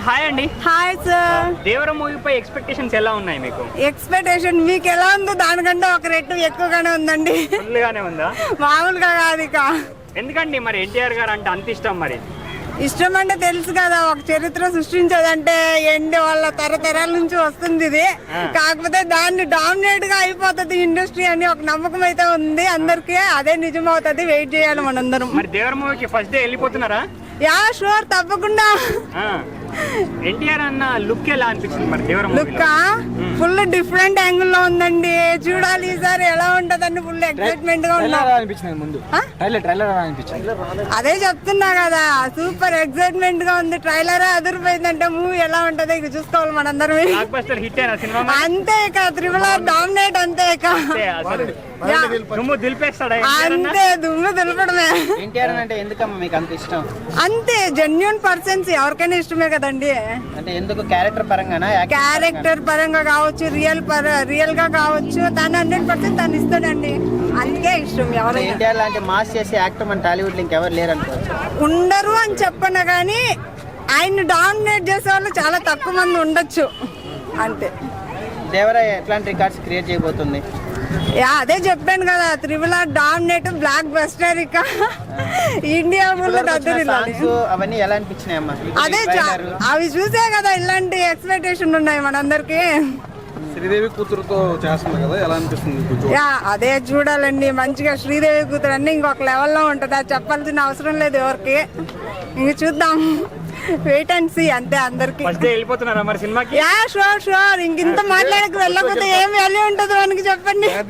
Hi అండి. Hi sir Devara మూవీపై expectations ఎలా ఉన్నాయి మీకు? ఎక్స్పెక్టేషన్ మీకు ఎలా ఉందో? దానికంటే ఒక రెట్టు ఎక్కువగానే ఉందండి. ఫుల్గానే ఉందా? మామూలుగా కాదు ఇక. ఎందుకండి మరి ఎన్టీఆర్ గారు అంటే అంత ఇష్టం మరి? ఇష్టం అంటే తెలుసు కదా ఒక చరిత్ర సృష్టించదంటే ఎండి వాళ్ళ తరతరాల నుంచి వస్తుంది ఇది. కాకపోతే దాన్ని డామినేట్గా అయిపోతుంది ఇండస్ట్రీ అని ఒక నమ్మకం అయితే ఉంది అందరికి. అదే నిజం అవుతుంది వెయిట్ చేయాలి మనందరం. మరి దేవర మూవీకి ఫస్ట్ డే వెళ్ళిపోతున్నారా? యా షూర్ తప్పకుండా. ఎన్టీఆర్ అన్న లుక్ ఎలా అనిపించింది మరి దేవర లుక్ ఫుల్ డిఫరెంట్ యాంగిల్లో ఉందండి. చూడాలి ఈసారి ఎలా ఉంటదని ఫుల్ ఎక్సైట్మెంట్గా ఉన్నాం. అనిపించింది ముందు? ట్రైలర్ ట్రైలర్ అనిపించింది? అదే చెప్తున్నా కదా సూపర్ ఎక్సైట్మెంట్గా ఉంది. ట్రైలర్ అదిరిపోయిందంటే మూవీ ఎలా ఉంటదో ఇక చూసుకోవాలి మనందరం. బ్లాక్ బస్టర్ హిట్ అయినా సినిమా? అంతే ఇక త్రిపుల డామినేట్ అంతే ఇక. అంతే అసలు. యా, దుమ్ము దులిపేస్తాడా ఎన్టీఆర్ అన్న? అంతే దుమ్ము దులపడమే. ఎన్టీఆర్ అంటే ఎందుకమ్మా మీకు అంత ఇష్టం? అంతే జెన్యున్ పర్సన్స్ ఎవరికైనా ఇష్టమే కదండి. అంటే ఎందుకు క్యారెక్టర్ పరంగానా క్యారెక్టర్ పరంగా కావచ్చు రియల్ పర రియల్గా కావచ్చు తను హండ్రెడ్ పర్సెంట్ తను ఇస్తాడండి. అందుకే ఇష్టం? ఎవరైనా. ఎన్టీఆర్ లాంటి మాస్ చేసే యాక్టర్ మన టాలీవుడ్లో ఇంకెవరు లేరు అనుకోవచ్చు ఉండరు అని చెప్పను కానీ ఆయన్ని డామినేట్ చేసే వాళ్ళు చాలా తక్కువ మంది ఉండొచ్చు. అంతే. దేవరాయ ఎట్లాంటి రికార్డ్స్ క్రియేట్ చేయబోతుంది? యా అదే చెప్పాను కదా త్రిపుల డామినేట్ బ్లాక్ బస్టర్ ఇక ఇండియా అవన్నీ ఎలా అనిపించినాయి అమ్మా? అదే అవి చూసే కదా ఇలాంటి ఎక్స్పెక్టేషన్ ఉన్నాయి మనందరికి. శ్రీదేవి కూతురుతో చేస్తుంది కదా ఎలా అనిపిస్తుంది అదే చూడాలండి. మంచిగా శ్రీదేవి కూతురు అన్ని ఇంకొక లెవెల్లో ఉంటుంది. అది చెప్పాల్సిన అవసరం లేదు ఎవరికి. ఇంక చూద్దాం. వెయిట్ అండ్ సీ అంతే అందరికి. వెళ్ళిపోతున్నారా మరి సినిమాకి? యా షూర్ షూర్ ఇంక ఇంత మాట్లాడక వెళ్ళకపోతే ఏం వాల్యూ ఉంటుంది మనకి చెప్పండి.